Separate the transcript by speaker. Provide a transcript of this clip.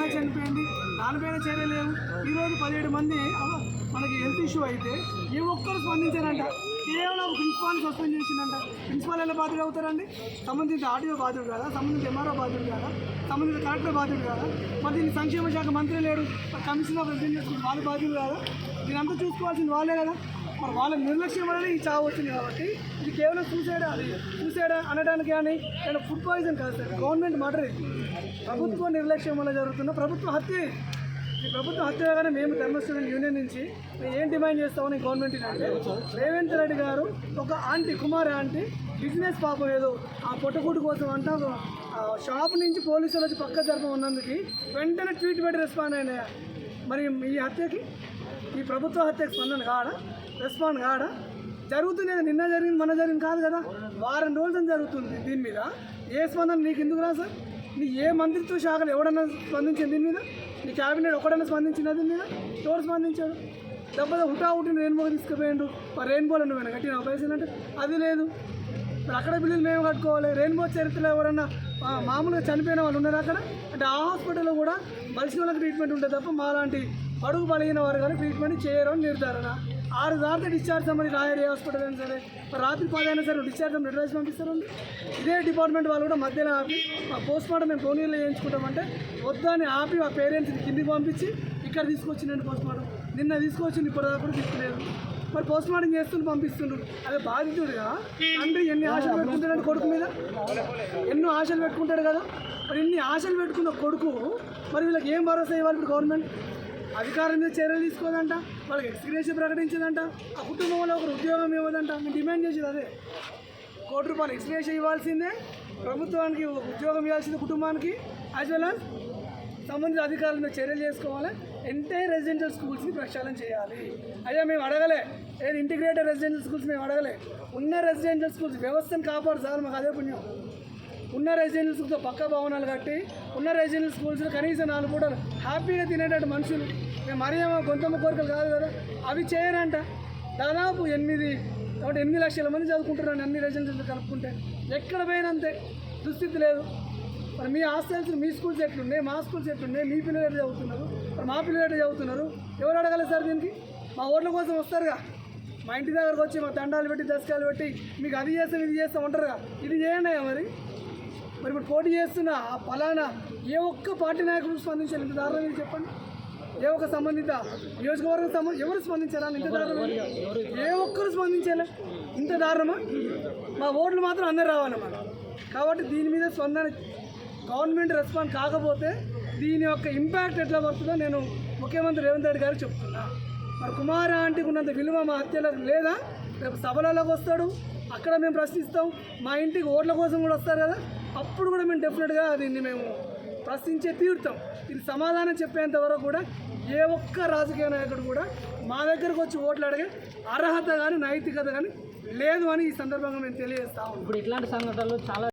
Speaker 1: అమ్మాయి చనిపోయింది? దానిపైన చర్య లేవు. ఈరోజు పదిహేడు మంది మనకి హెల్త్ ఇష్యూ అయితే ఏ ఒక్కరు స్పందించారంట. కేవలం ప్రిన్సిపాల్ సస్పెండ్ చేసిందంట. ప్రిన్సిపాల్ ఎలా బాధ్యుడు అవుతారండి? సంబంధిత ఆర్టీఓ బాధ్యుడు కాదా? సంబంధిత ఎంఆర్ఓ బాధ్యుడు కాదా? సంబంధిత కలెక్టర్ బాధ్యుడు కాదా? మరి దీన్ని సంక్షేమ శాఖ మంత్రి లేడు. కమిషనర్ ప్రెసిడెంట్ రెసిడెన్సీ వాళ్ళు బాధ్యులు కాదా? దీనంతా చూసుకోవాల్సింది వాళ్ళే కదా. మరి వాళ్ళ నిర్లక్ష్యం వల్లనే ఈ చావు వచ్చింది కాబట్టి ఇది కేవలం సూసైడ్ అది. సూసైడ్ అనడానికి కానీ లేదా ఫుడ్ పాయిజన్ కాదు సార్ గవర్నమెంట్ మర్డర్ ఇది. ప్రభుత్వ నిర్లక్ష్యం వల్ల జరుగుతున్న ప్రభుత్వ హత్య ఈ ప్రభుత్వ హత్య కానీ మేము ధర్మ స్టూడెంట్ యూనియన్ నుంచి మేము ఏం డిమాండ్ చేస్తామని గవర్నమెంట్ అంటే రేవంత్ రెడ్డి గారు ఒక ఆంటీ కుమార్ ఆంటీ బిజినెస్ పాపం ఏదో ఆ పొట్టకూటు కోసం అంట షాప్ నుంచి పోలీసులు వచ్చి పక్క జరపం ఉన్నందుకు వెంటనే ట్వీట్ పెట్టి రెస్పాండ్ అయినాయా? మరి ఈ హత్యకి? ఈ ప్రభుత్వ హత్యకి స్పందన కాడా రెస్పాండ్ కాడా? జరుగుతుంది కదా, నిన్న జరిగింది మన జరిగింది కాదు కదా? వారం రోజులు జరుగుతుంది దీని మీద. ఏ స్పందన నీకు ఎందుకు రా సార్? నీ ఏ మంత్రిత్వ శాఖలు ఎవడన్నా స్పందించింది దీని మీద? నీ క్యాబినెట్ ఒకడన్నా స్పందించిందా దీని మీద? ఎవరు స్పందించాడు? దెబ్బతో హుటా హుటిన రెయిన్బో తీసుకుపోయిండు మరి రెయిన్బోలో నువ్వు కట్టిన పైసలు అంటే? అది లేదు. ఇప్పుడు అక్కడ బిల్లులు మేము కట్టుకోవాలి. రెయిన్బో చరిత్రలో ఎవరన్నా మామూలుగా చనిపోయిన వాళ్ళు ఉన్నారు అక్కడ? అంటే ఆ హాస్పిటల్లో కూడా బలిసిన వాళ్ళకి ట్రీట్మెంట్ ఉంటుంది తప్ప మాలాంటి అడుగు బలిగిన వారు కానీ ట్రీట్మెంట్ చేయరు అని నిర్ధారణ. ఆరు తర్వాత డిశ్చార్జ్ అమ్మని రాయరు హాస్పిటల్ అయినా సరే రాత్రి పది అయినా సరే డిశ్చార్జ్ అమ్మని ఎటు పంపిస్తారు ఇదే డిపార్ట్మెంట్ వాళ్ళు కూడా మధ్యలో ఆపి మా పోస్ట్ మార్టం మేము టోనీలో చేయించుకుంటామంటే వద్దని ఆపి మా పేరెంట్స్ని కిందికి పంపించి ఇక్కడ తీసుకొచ్చిందండి పోస్ట్ మార్టం నిన్న తీసుకొచ్చింది ఇప్పటిదాకా కూడా తీసుకులేదు. మరి పోస్ట్ మార్టం చేస్తుండ్రు పంపిస్తుండ్రు. అదే బాధితుడుగా తండ్రి ఎన్ని ఆశలు పెట్టుకుంటాడు కొడుకు మీద? ఎన్నో ఆశలు పెట్టుకుంటాడు కదా. మరి ఎన్ని ఆశలు పెట్టుకున్న కొడుకు మరి వీళ్ళకి ఏం భరోసా ఇవ్వాలి ఇప్పుడు గవర్నమెంట్? అధికారం మీద చర్యలు తీసుకోదంట వాళ్ళకి ఎక్స్గ్రేషన్ ప్రకటించదంట ఆ కుటుంబంలో ఒకరు ఉద్యోగం ఇవ్వదంట మేము డిమాండ్ చేసేది అదే. కోటి రూపాయలు ఎక్స్గ్రేషన్ ఇవ్వాల్సిందే ప్రభుత్వానికి ఉద్యోగం ఇవ్వాల్సిందే కుటుంబానికి యాజ్ వెల్ యాజ్ సంబంధిత అధికారుల మీద చర్యలు చేసుకోవాలి ఎంటైర్ రెసిడెన్షియల్ స్కూల్స్ని ప్రక్షాళన చేయాలి. అయ్యా మేము అడగలే ఏది ఇంటిగ్రేటెడ్ రెసిడెన్షియల్ స్కూల్స్ మేము అడగలే. ఉన్న రెసిడెన్షియల్ స్కూల్స్ వ్యవస్థను కాపాడు సార్ మాకు అదే పుణ్యం. ఉన్న రెసిడెన్షియల్ పక్క భవనాలు కట్టి ఉన్న రెసిడెన్షియల్ స్కూల్స్లో కనీసం నాలుగు పూటలు హ్యాపీగా తినేటట్టు మనుషులు. మేము మరీ ఏమో గొంతమ్మ కోరికలు కాదు కదా. అవి చేయరంట. దాదాపు ఎనిమిది ఒకటి ఎనిమిది లక్షల మంది చదువుకుంటున్నాను అన్ని రెసిడెన్షియల్ కలుపుకుంటే. ఎక్కడ పోయినంతే? దుస్థితి లేదు. మరి మీ హాస్టల్స్ మీ స్కూల్స్ ఎట్లున్నాయి మా స్కూల్స్ ఎట్లున్నాయి మీ పిల్లలు ఎట్లా చదువుతున్నారు? మరి మా పిల్లలు ఎట్లా చదువుతున్నారు? ఎవరు అడగాలి సార్ దీనికి? మా ఓట్ల కోసం వస్తారుగా. మా ఇంటి దగ్గరకు వచ్చి మా దండాలు పెట్టి దశకాలు పెట్టి మీకు అది చేస్తాం ఇది చేస్తాం ఉంటారుగా ఇది చేయండి మరి. మరి ఇప్పుడు పోటీ చేస్తున్న ఆ ఫలానా ఏ ఒక్క పార్టీ నాయకుడు స్పందించాలి ఇంత దారుణం చెప్పండి. ఏ ఒక్క సంబంధిత నియోజకవర్గం సంబంధ ఎవరు స్పందించారా? ఇంత దారుణం ఏ ఒక్కరు స్పందించాలి. ఇంత దారుణమా? మా ఓట్లు మాత్రం అందరు రావాలన్నమాట. కాబట్టి దీని మీద స్పందన గవర్నమెంట్ రెస్పాండ్ కాకపోతే దీని యొక్క ఇంపాక్ట్ ఎట్లా పడుతుందో నేను ముఖ్యమంత్రి రేవంత్ రెడ్డి గారికి చెప్తున్నా. మరి కుమార ఆంటీకి ఉన్నంత విలువ మా హత్యలకు లేదా? రేపు సభలలోకి వస్తాడు. అక్కడ మేము ప్రశ్నిస్తాం. మా ఇంటికి ఓట్ల కోసం కూడా వస్తారు కదా? అప్పుడు కూడా మేము డెఫినెట్గా దీన్ని మేము ప్రశ్నించే తీరుతాం. ఇది సమాధానం చెప్పేంత వరకు కూడా ఏ ఒక్క రాజకీయ నాయకుడు కూడా మా దగ్గరకు వచ్చి ఓట్లు అడిగే అర్హత కానీ నైతికత కానీ లేదు అని ఈ సందర్భంగా మేము తెలియజేస్తా
Speaker 2: ఇప్పుడు ఇట్లాంటి సంఘటనలు చాలా